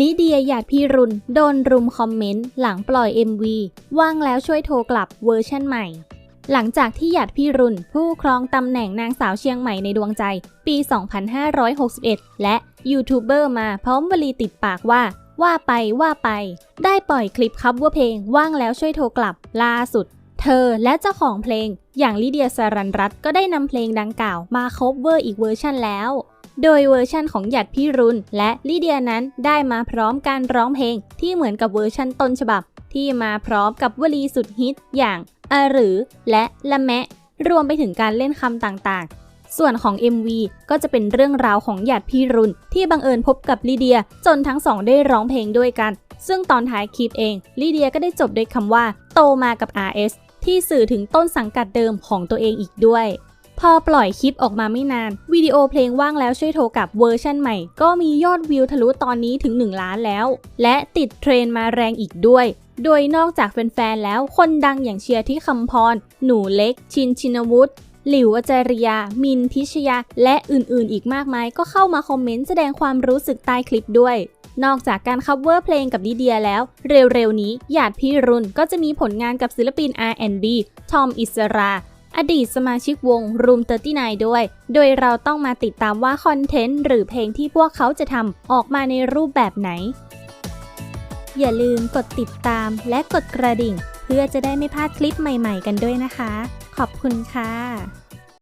ลิเดียหยาดพีรุนโดนรุมคอมเมนต์ หลังปล่อย MV ว่างแล้วช่วยโทรกลับเวอร์ชั่นใหม่ หลังจากที่หยาดพีรุนผู้ครองตำแหน่งนางสาวเชียงใหม่ในดวงใจ ปี 2561 และยูทูบเบอร์มาพร้อมวลีติดปากว่า ว่าไปว่าไป ได้ปล่อยคลิปคัฟว่าเพลงว่างแล้วช่วยโทรกลับล่าสุด เธอและเจ้าของเพลงอย่างลิเดียสรันรัตก็ได้นำเพลงดังกล่าวมาคบเวอร์อีกเวอร์ชันแล้ว โดยเวอร์ชั่นของหยัดพี่รุนและลิเดียนั้นได้มาพร้อมการร้องเพลง ที่เหมือนกับเวอร์ชันต้นฉบับ ที่มาพร้อมกับวลีสุดฮิตอย่างอะหรือ และละแมะ รวมไปถึงการเล่นคำต่างๆ ส่วนของ MV ก็จะเป็นเรื่องราวของหยาดพี่รุนที่บังเอิญพบกับลิเดียจนทั้งสองได้ร้องเพลงด้วยกัน ซึ่งตอนท้ายคลิปเองลิเดียก็ได้จบด้วยคำว่า โตมากับ RS ที่สื่อถึงต้นสังกัดเดิมของตัวเองอีกด้วย พอปล่อยคลิปออกมาไม่นาน วิดีโอเพลงว่างแล้วช่วยโทรกับเวอร์ชั่นใหม่ ก็มียอดวิวทะลุตอนนี้ถึง 1 ล้านแล้ว และติดเทรนมาแรงอีกด้วย โดยนอกจากแฟนๆแล้วคนดังอย่างเชียร์ที่คำพร หนูเล็ก ชินชินวุฒิหลิวอจาริยา มินพิชยา และอื่นๆ อีกมากมาย ก็เข้ามาคอมเมนต์แสดงความรู้สึกใต้คลิปด้วย นอกจากการคัฟเวอร์เพลงกับลิเดียแล้ว เร็วๆ นี้หยาดพี่รุนก็จะมีผลงานกับศิลปิน R&B ทอมอิสรา อดีตสมาชิกวง Room 39 ด้วย โดยเราต้องมาติดตามว่าคอนเทนต์หรือเพลงที่พวกเขาจะทำออกมาในรูปแบบไหน อย่าลืมกดติดตามและกดกระดิ่ง เพื่อจะได้ไม่พลาดคลิปใหม่ๆ กันด้วยนะคะ ขอบคุณค่ะ